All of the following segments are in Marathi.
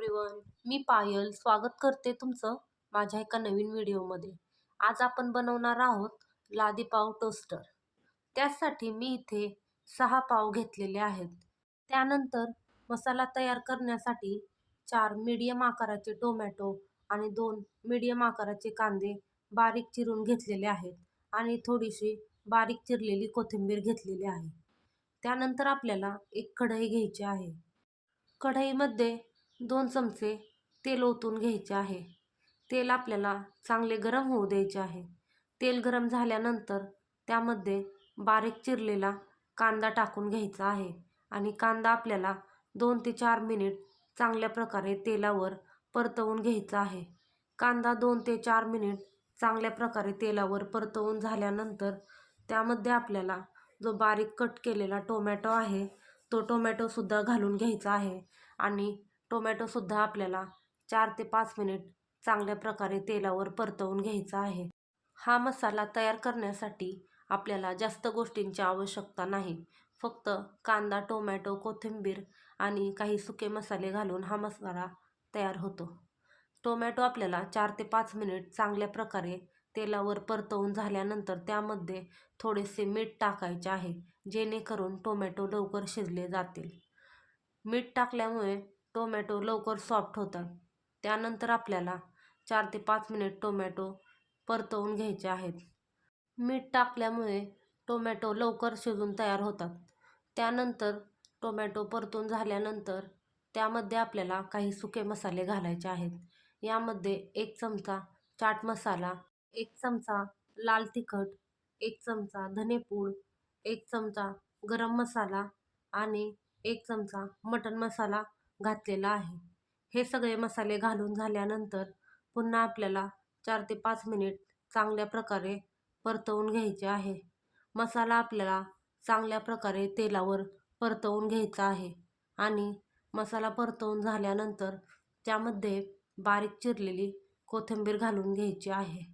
एव्हरीवन मी पायल. स्वागत करते तुमचं माझ्या एका नवीन व्हिडिओमध्ये. आज आपण बनवणार आहोत लादी पाव टोस्टर. त्यासाठी मी इथे सहा पाव घेतलेले आहेत. त्यानंतर मसाला तयार करण्यासाठी चार मीडियम आकाराचे टोमॅटो आणि दोन मीडियम आकाराचे कांदे बारीक चिरून घेतलेले आहेत आणि थोडीशी बारीक चिरलेली कोथिंबीर घेतलेली आहे. त्यानंतर आपल्याला एक कढई घ्यायची आहे. कढईमध्ये दोन चमचे तेल ओतून घ्यायचे आहे. तेल आपल्याला चांगले गरम होऊ द्यायचे आहे. तेल गरम झाल्यानंतर त्यामध्ये बारीक चिरलेला कांदा टाकून घ्यायचा आहे आणि कांदा आपल्याला दोन ते चार मिनिट चांगल्या प्रकारे तेलावर परतवून घ्यायचा आहे. कांदा दोन ते चार मिनिट चांगल्या प्रकारे तेलावर परतवून झाल्यानंतर त्यामध्ये आपल्याला जो बारीक कट केलेला टोमॅटो आहे तो टोमॅटोसुद्धा घालून घ्यायचा आहे आणि टोमॅटोसुद्धा आपल्याला चार ते पाच मिनिट चांगल्या प्रकारे तेलावर परतवून घ्यायचा आहे. हा मसाला तयार करण्यासाठी आपल्याला जास्त गोष्टींची आवश्यकता नाही. फक्त कांदा टोमॅटो कोथिंबीर आणि काही सुके मसाले घालून हा मसाला तयार होतो. टोमॅटो आपल्याला चार ते पाच मिनिट चांगल्या प्रकारे तेलावर परतवून झाल्यानंतर त्यामध्ये थोडेसे मीठ टाकायचे आहे जेणेकरून टोमॅटो लवकर शिजले जातील. मीठ टाकल्यामुळे टोमॅटो लवकर सॉफ्ट होतात. त्यानंतर आपल्याला चार ते पाच मिनिट टोमॅटो परतवून घ्यायचे आहेत. मीठ टाकल्यामुळे टोमॅटो लवकर शिजून तयार होतात. त्यानंतर टोमॅटो परतून झाल्यानंतर त्यामध्ये आपल्याला काही सुके मसाले घालायचे आहेत. यामध्ये एक चमचा चाट मसाला एक चमचा लाल तिखट एक चमचा धनेपूड एक चमचा गरम मसाला आणि एक चमचा मटण मसाला घातलेला आहे. हे सगळे मसाले घालून झाल्यानंतर पुन्हा आपल्याला चार ते पाच मिनिट चांगल्या प्रकारे परतवून घ्यायचे आहे. मसाला आपल्याला चांगल्या प्रकारे तेलावर परतवून घ्यायचा आहे आणि मसाला परतवून झाल्यानंतर त्यामध्ये बारीक चिरलेली कोथिंबीर घालून घ्यायची आहे.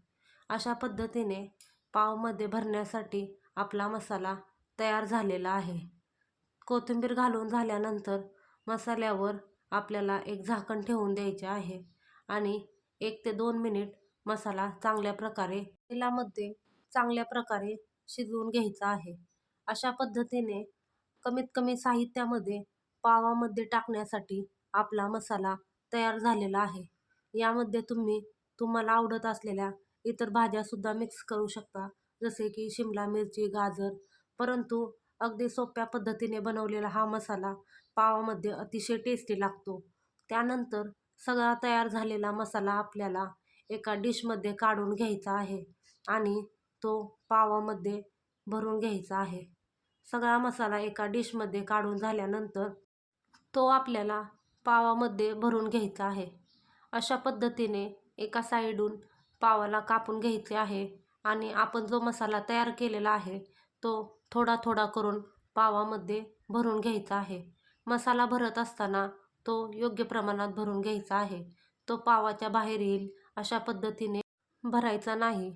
अशा पद्धतीने पावमध्ये भरण्यासाठी आपला मसाला तयार झालेला आहे. कोथिंबीर घालून झाल्यानंतर मसाल्यावर आपल्याला एक झाकण ठेवून द्यायचे आहे आणि एक ते दोन मिनिट मसाला चांगल्या प्रकारे तेलामध्ये चांगल्या प्रकारे शिजवून घ्यायचा आहे. अशा पद्धतीने कमीत कमी साहित्यामध्ये पावामध्ये टाकण्यासाठी आपला मसाला तयार झालेला आहे. यामध्ये तुम्ही तुम्हाला आवडत असलेल्या इतर भाज्यासुद्धा मिक्स करू शकता जसे की शिमला मिरची गाजर परंतु अगदी सोप्या पद्धतीने बनवलेला हा मसाला पावामध्ये अतिशय टेस्टी लागतो. त्यानंतर सगळा तयार झालेला मसाला आपल्याला एका डिशमध्ये काढून घ्यायचा आहे आणि तो पावामध्ये भरून घ्यायचा आहे. सगळा मसाला एका डिशमध्ये काढून झाल्यानंतर तो आपल्याला पावामध्ये भरून घ्यायचा आहे. अशा पद्धतीने एका साईडून पावाला कापून घ्यायचे आहे आणि आपण जो मसाला तयार केलेला आहे तो थोडा थोडा करून पावामध्ये भरून घ्यायचा आहे. मसाला भरत असताना तो योग्य प्रमाणात भरून घ्यायचा आहे. तो पावाच्या बाहेर येईल अशा पद्धतीने भरायचा नाही.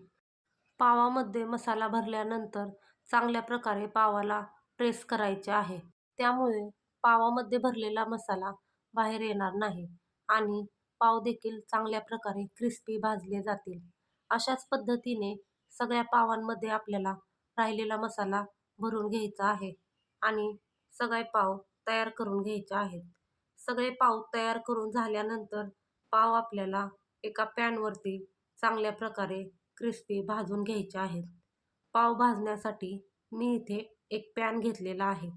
पावामध्ये मसाला भरल्यानंतर चांगल्या प्रकारे पावाला प्रेस करायचे आहे. त्यामुळे पावामध्ये भरलेला मसाला बाहेर येणार नाही आणि पाव देखील चांगल्या प्रकारे क्रिस्पी भाजले जातील. अशाच पद्धतीने सगळ्या पावांमध्ये आपल्याला राहिलेला मसाला भरून घ्यायचा आहे आणि सगळे पाव तयार करून घ्यायचे आहेत. सगळे पाव तयार करून झाल्यानंतर पाव आपल्याला एका पॅनवरती चांगल्या प्रकारे क्रिस्पी भाजून घ्यायचे आहेत. पाव भाजण्यासाठी मी इथे एक पॅन घेतलेला आहे.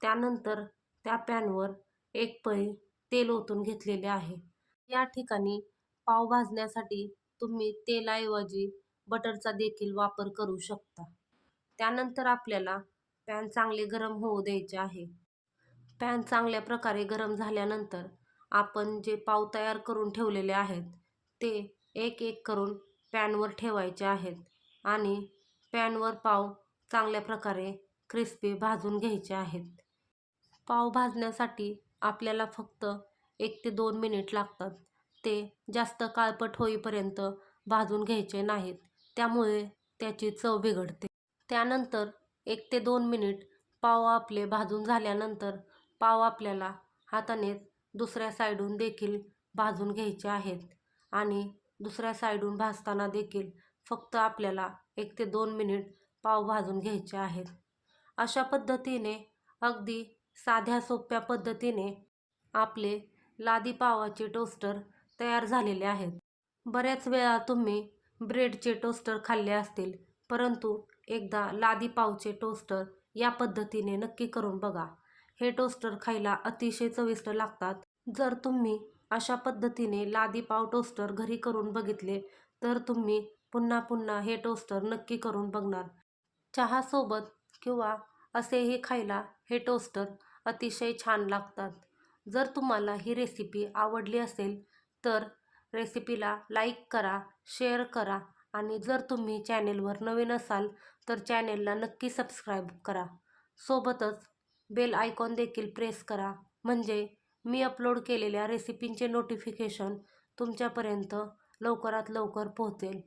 त्यानंतर त्या पॅनवर एक पळी तेल ओतून घेतलेले आहे. या ठिकाणी पाव भाजण्यासाठी तुम्ही तेलाऐवजी बटरचा देखील वापर करू शकता. त्यानंतर आपल्याला पॅन चांगले गरम होऊ द्यायचे आहे. पॅन चांगल्या प्रकारे गरम झाल्यानंतर आपण जे पाव तयार करून ठेवलेले आहेत ते एक एक करून पॅनवर ठेवायचे आहेत आणि पॅनवर पाव चांगल्या प्रकारे क्रिस्पी भाजून घ्यायचे आहेत. पाव भाजण्यासाठी आपल्याला फक्त एक ते दोन मिनिट लागतात. ते जास्त काळपट होईपर्यंत भाजून घ्यायचे नाहीत त्यामुळे त्याची चव बिघडते. त्यानंतर एक ते दोन मिनिट पाव आपले भाजून झाल्यानंतर पाव आपल्याला हाताने दुसऱ्या साईडून देखील भाजून घ्यायचे आहेत. आणि दुसऱ्या साईडून भाजताना देखील फक्त आपल्याला एक ते दोन मिनिट पाव भाजून घ्यायचे आहेत. अशा पद्धतीने अगदी साध्या सोप्या पद्धतीने आपले लादी पावाचे टोस्टर तयार झालेले आहेत. बऱ्याच वेळा तुम्ही ब्रेडचे टोस्टर खाल्ले असतील परंतु एकदा लादी पावचे टोस्टर या पद्धतीने नक्की करून बघा. हे टोस्टर खायला अतिशय चविष्ट लागतात. जर तुम्ही अशा पद्धतीने लादी पाव टोस्टर घरी करून बघितले तर तुम्ही पुन्हा पुन्हा हे टोस्टर नक्की करून बघणार. चहासोबत किंवा असेही खायला हे टोस्टर अतिशय छान लागतात. जर तुम्हाला ही रेसिपी आवडली असेल तर रेसिपीला लाईक करा शेअर करा आणि जर तुम्ही चॅनेलवर नवीन असाल तर चॅनेलला नक्की सबस्क्राईब करा. सोबतच बेल आयकॉन देखील प्रेस करा. म्हणजे मी अपलोड केलेल्या रेसिपींचे नोटिफिकेशन तुमच्यापर्यंत लवकरात लवकर पोहोचेल.